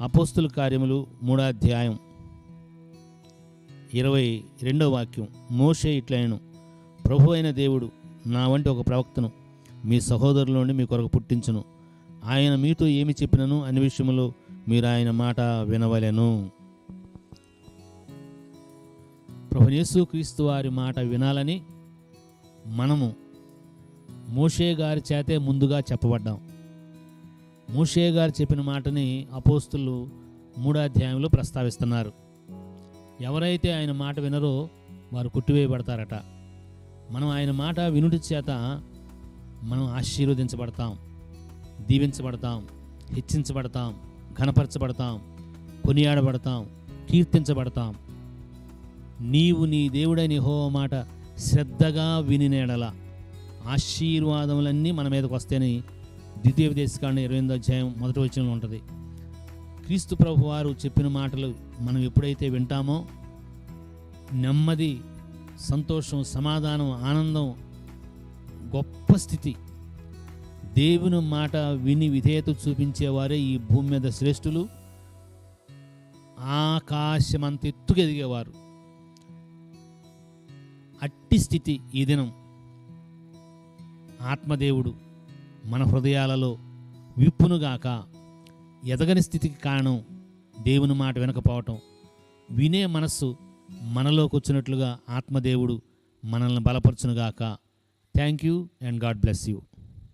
అపోస్తుల కార్యములు మూడాధ్యాయం ఇరవై రెండవ వాక్యం. మోషే ఇట్లైను ప్రభు అయిన దేవుడు నా వంటి ఒక ప్రవక్తను మీ సహోదరులోని మీ కొరకు పుట్టించును. ఆయన మీతో ఏమి చెప్పినను అన్ని విషయంలో మీరు ఆయన మాట వినవలెను. ప్రభు యేసు క్రీస్తు వారి మాట వినాలని మనము మోషే గారి చేతే ముందుగా చెప్పబడ్డాం. మోషే గారు చెప్పిన మాటని అపోస్తులు మూడాధ్యాయంలో ప్రస్తావిస్తున్నారు. ఎవరైతే ఆయన మాట వినరో వారు కొట్టివేయబడతారట. మనం ఆయన మాట వినుటి చేత మనం ఆశీర్వదించబడతాం దీవించబడతాం హెచ్చించబడతాం ఘనపరచబడతాం కొనియాడబడతాం కీర్తించబడతాం. నీవు నీ దేవుడైన హో మాట శ్రద్ధగా వినినేడల ఆశీర్వాదములన్నీ మన మీదకి వస్తేనే ద్వితీయ దేశకాండ ఇరవై ఎనిమిది అధ్యాయం మొదటి వచనంలో ఉంటుంది. క్రీస్తు ప్రభు వారు చెప్పిన మాటలు మనం ఎప్పుడైతే వింటామో నెమ్మది సంతోషం సమాధానం ఆనందం గొప్ప స్థితి. దేవుని మాట విని విధేయత చూపించేవారే ఈ భూమి మీద శ్రేష్ఠులు. ఆకాశమంత ఎత్తుకు ఎదిగేవారు. అట్టి స్థితి ఈ దినం. ఆత్మదేవుడు మన హృదయాలలో విప్పునుగాక ఎదగని స్థితికి కారణం దేవుని మాట వినకపోవటం. వినే మనస్సు మనలోకి వచ్చినట్లుగా ఆత్మదేవుడు మనల్ని బలపరచునుగాక thank you and God bless you